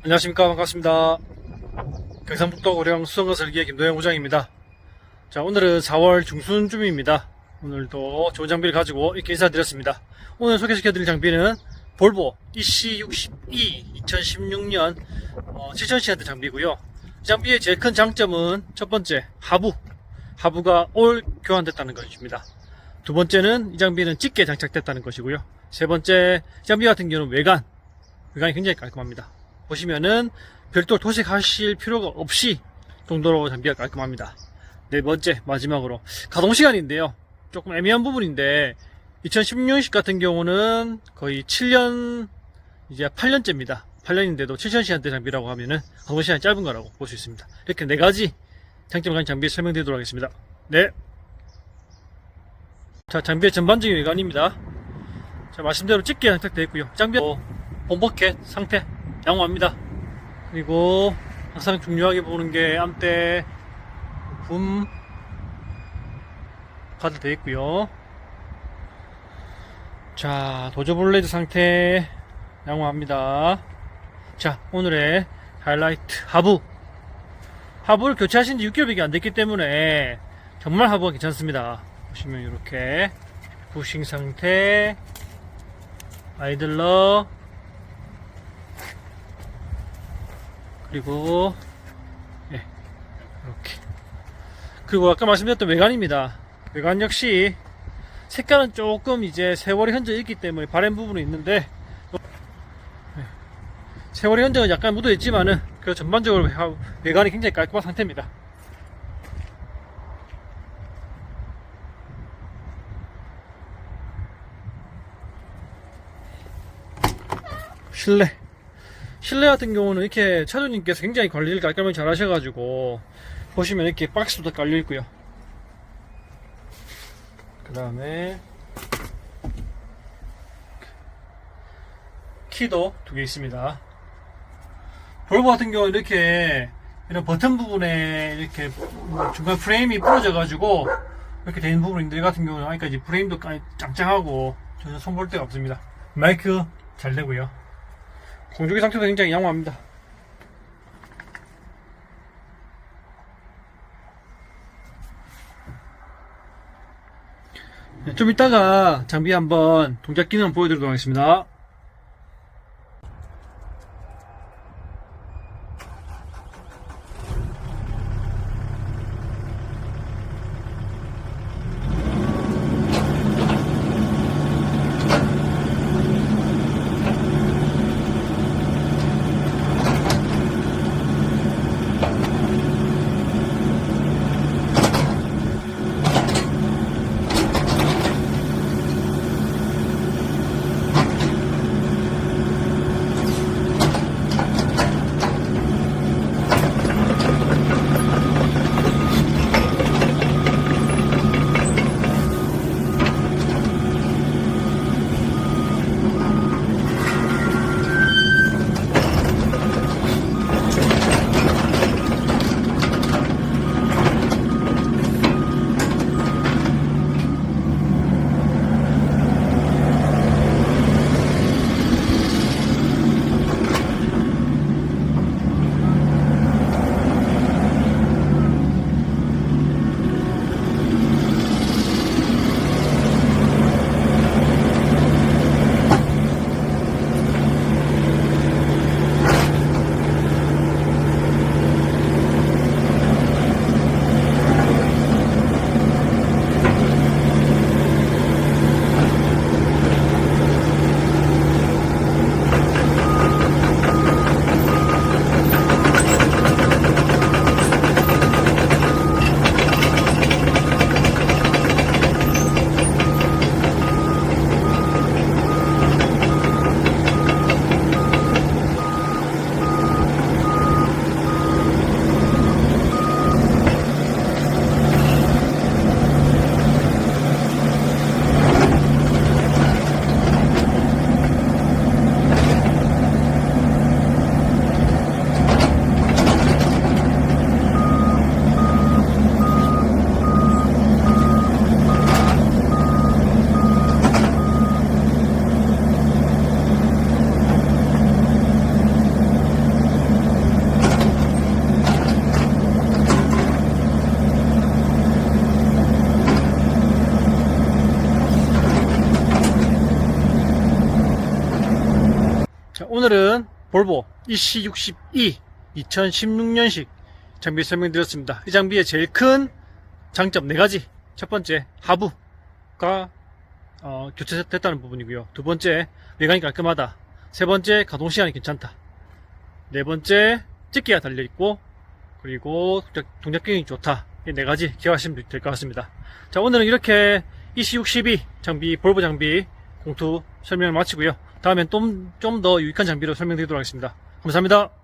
안녕하십니까. 반갑습니다. 경상북도 고령 수성거 설계 김도영 부장입니다. 자 오늘은 4월 중순쯤입니다. 오늘도 좋은 장비를 가지고 이렇게 인사드렸습니다. 오늘 소개시켜드릴 장비는 볼보 EC62 2016년 7000시간대 장비고요. 이 장비의 제일 큰 장점은 첫 번째 하부. 하부가 올 교환됐다는 것입니다. 두 번째는 이 장비는 짙게 장착됐다는 것이고요. 세 번째 이 장비 같은 경우는 외관. 외관이 굉장히 깔끔합니다 보시면은 별도 도색하실 필요가 없이 동도로 장비가 깔끔합니다. 네 번째 마지막으로 가동 시간인데요. 조금 애매한 부분인데 2016식 같은 경우는 거의 7년 이제 8년째입니다. 8년인데도 7000시간대 장비라고 하면은 가동 시간이 짧은 거라고 볼 수 있습니다. 이렇게 네 가지 장점을 가진 장비 설명드리도록 하겠습니다. 네. 자 장비의 전반적인 외관입니다. 자 말씀대로 짙게 장착되어 있고요. 장비 본버켓 상태 양호합니다. 그리고 항상 중요하게 보는 게 암대 붐 카드 되어 있고요. 자 도저블레이드 상태 양호합니다. 자 오늘의 하이라이트 하부 하부를 교체하신 지 6개월밖에 안 됐기 때문에 정말 하부가 괜찮습니다. 보시면 이렇게 부싱 상태 아이들러 그리고 예, 이렇게 그리고 아까 말씀드렸던 외관입니다. 외관 역시 색깔은 조금 이제 세월이 흔적 있기 때문에 바랜 부분이 있는데 예, 세월이 흔적은 약간 묻어 있지만은 그 전반적으로 외- 외관이 굉장히 깔끔한 상태입니다. 실내 실내 같은 경우는 이렇게 차주님께서 굉장히 관리를 깔끔하게 잘 하셔가지고 보시면 이렇게 박스도 깔려 있고요. 그 다음에 키도 두 개 있습니다. 볼보 같은 경우는 이렇게 이런 버튼 부분에 이렇게 뭐 중간 프레임이 부러져 가지고 이렇게 되는 부분인데 이 같은 경우는 아직까지 프레임도 까- 짱짱하고 전혀 손볼 데가 없습니다. 마이크 잘 되고요. 공조기 상태도 굉장히 양호합니다. 네, 좀 이따가 장비 한번 동작 기능 보여드리도록 하겠습니다. 오늘은 볼보 EC62 2016년식 장비 설명드렸습니다. 이 장비의 제일 큰 장점 네 가지. 첫 번째 하부가 어, 교체됐다는 부분이고요. 두 번째 외관이 깔끔하다. 세 번째 가동 시간이 괜찮다. 네 번째 집게가 달려 있고 그리고 동작, 기능이 좋다. 이 네 가지 기억하시면 될 것 같습니다. 자 오늘은 이렇게 EC62 장비 볼보 장비 공투 설명을 마치고요. 다음엔 좀 더 유익한 장비로 설명드리도록 하겠습니다. 감사합니다.